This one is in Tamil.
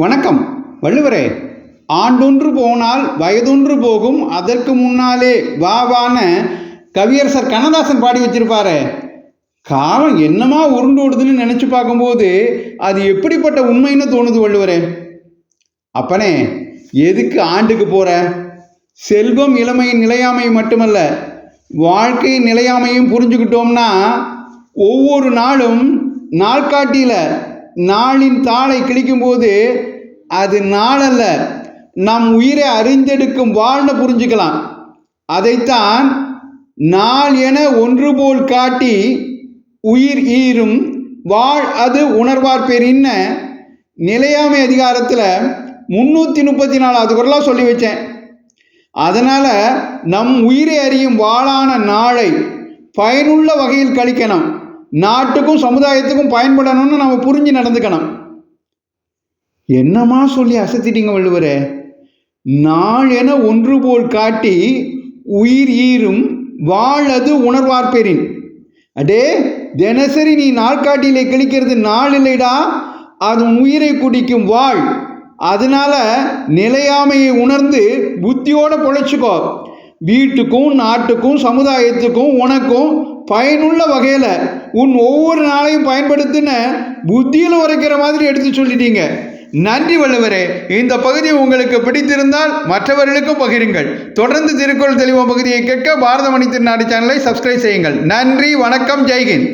வணக்கம். வள்ளுவரே ஆண்டொன்று போனால் வயதொன்று போகும். அதற்கு முன்னாலே வாவான கவியரசர் கண்ணதாசன் பாடி வச்சிருப்பாரு. காலம் என்னமா உருண்டோடுதுன்னு நினச்சி பார்க்கும்போது அது எப்படிப்பட்ட உண்மைன்னு தோணுது வள்ளுவரே. அப்பனே எதுக்கு ஆண்டுக்கு போற? செல்வம் இளமையின் நிலையாமை மட்டுமல்ல வாழ்க்கை நிலையாமையும் புரிஞ்சுக்கிட்டோம்னா ஒவ்வொரு நாளும் நாள்காட்டியில் நாளின் தாளை கிழிக்கும்போது அது நாளல்ல. நம் உயிரை அறிந்தெடுக்கும் வாழ்னு புரிஞ்சுக்கலாம். அதைத்தான் நாள் என ஒன்று போல் காட்டி உயிர் ஈரும் வாழ் அது உணர்வார் பெரின்ன நிலையாமை அதிகாரத்தில் முந்நூற்றி முப்பத்தி நாலாவது குரலாக சொல்லி வச்சேன். அதனால் நம் உயிரை அறியும் வாழான நாளை பயனுள்ள வகையில் கழிக்கணும். நாட்டுக்கும் சமுதாயத்துக்கும் பயன்படணும்னு நம்ம புரிஞ்சு நடந்துக்கணும். என்னமா சொல்லி அசத்திட்டீங்க வள்ளுவரே? நாள் என ஒன்று போல் காட்டி உயிர் ஈரும் வாழது உணர்வார்பெறின் அடே தினசரி நீ நாள்காட்டியிலே கிழிக்கிறது நாள் இல்லைடா அது உயிரை குடிக்கும் வாழ். அதனால நிலையாமையை உணர்ந்து புத்தியோட பொழைச்சிக்கோ. வீட்டுக்கும் நாட்டுக்கும் சமுதாயத்துக்கும் உனக்கும் பயனுள்ள வகையில் உன் ஒவ்வொரு நாளையும் பயன்படுத்தின புத்தியில் உரைக்கிற மாதிரி எடுத்து சொல்லிட்டீங்க. நன்றி வள்ளுவரே இந்த பகுதி உங்களுக்கு பிடித்திருந்தால் மற்றவர்களுக்கும் பகிருங்கள். தொடர்ந்து திருக்குறள் தெளிவம் பகுதியை கேட்க பாரத மணி திருநாடு சேனலை சப்ஸ்கிரைப் செய்யுங்கள். நன்றி வணக்கம் ஜெய்ஹிந்த்.